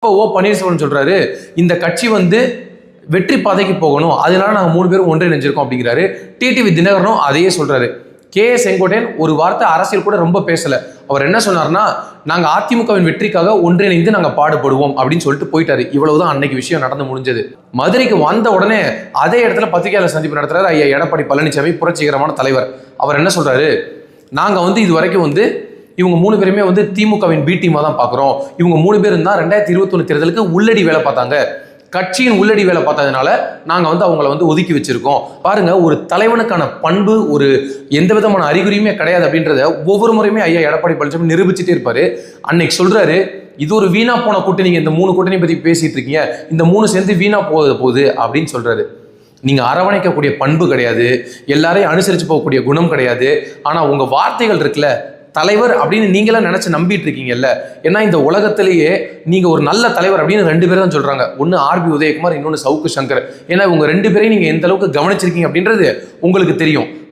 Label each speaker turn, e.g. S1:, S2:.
S1: இப்போ ஓ பன்னீர்செல்வம் சொல்றாரு இந்த கட்சி வந்து வெற்றி பாதைக்கு போகணும் அதனால நாங்கள் மூணு பேரும் ஒன்றிணைஞ்சிருக்கோம் அப்படிங்கிறாரு. டிடிவி தினகரனும் அதையே சொல்றாரு. கே எஸ் செங்கோட்டையன் ஒரு வார்த்தை அரசியல் கூட ரொம்ப பேசல. அவர் என்ன சொன்னார்னா நாங்க அதிமுகவின் வெற்றிக்காக ஒன்றிணைந்து நாங்க பாடுபடுவோம் அப்படின்னு சொல்லிட்டு போயிட்டாரு. இவ்வளவுதான் அன்னைக்கு விஷயம் நடந்து முடிஞ்சது. மதுரைக்கு வந்த உடனே அதே இடத்துல பத்திரிகையாளர் சந்திப்பு நடத்துறாரு ஐயா எடப்பாடி பழனிசாமி புரட்சிகரமான தலைவர். அவர் என்ன சொல்றாரு நாங்க வந்து இது வரைக்கும் வந்து இவங்க மூணு பேருமே வந்து திமுகவின் பி டீமாக தான் பார்க்குறோம் இவங்க மூணு பேரும் தான் ரெண்டாயிரத்தி இருபத்தொன்று தேர்தலுக்கு உள்ளடி வேலை பார்த்தாங்க. கட்சியின் உள்ளடி வேலை பார்த்ததுனால நாங்கள் வந்து அவங்கள வந்து ஒதுக்கி வச்சிருக்கோம். பாருங்க ஒரு தலைவனுக்கான பண்பு ஒரு எந்த விதமான அறிகுறியுமே கிடையாது அப்படின்றத ஒவ்வொரு முறையுமே ஐயா எடப்பாடி பழனிசாமி நிரூபிச்சுட்டே இருப்பாரு. அன்னைக்கு சொல்றாரு இது ஒரு வீணா போன கூட்டணி இந்த மூணு கூட்டணி பத்தி பேசிட்டு இருக்கீங்க. இந்த மூணு சேர்ந்து வீணா போகுது போகுது அப்படின்னு சொல்றாரு. நீங்க அரவணைக்கக்கூடிய பண்பு கிடையாது. எல்லாரையும் அனுசரிச்சு போகக்கூடிய குணம் கிடையாது. ஆனா உங்க வார்த்தைகள் இருக்குல்ல தலைவர் அப்படின்னு நீங்களாம் நினச்சி நம்பிட்டு இருக்கீங்கல்ல? ஏன்னா இந்த உலகத்திலேயே நீங்கள் ஒரு நல்ல தலைவர் அப்படின்னு ரெண்டு பேரும் தான் சொல்கிறாங்க ஒன்று ஆர்பி உதயகுமார் இன்னொன்று சவுக்கு சங்கர். ஏன்னா இவங்க ரெண்டு பேரையும் நீங்கள் எந்த அளவுக்கு கவனிச்சிருக்கீங்க அப்படின்றது உங்களுக்கு தெரியும்.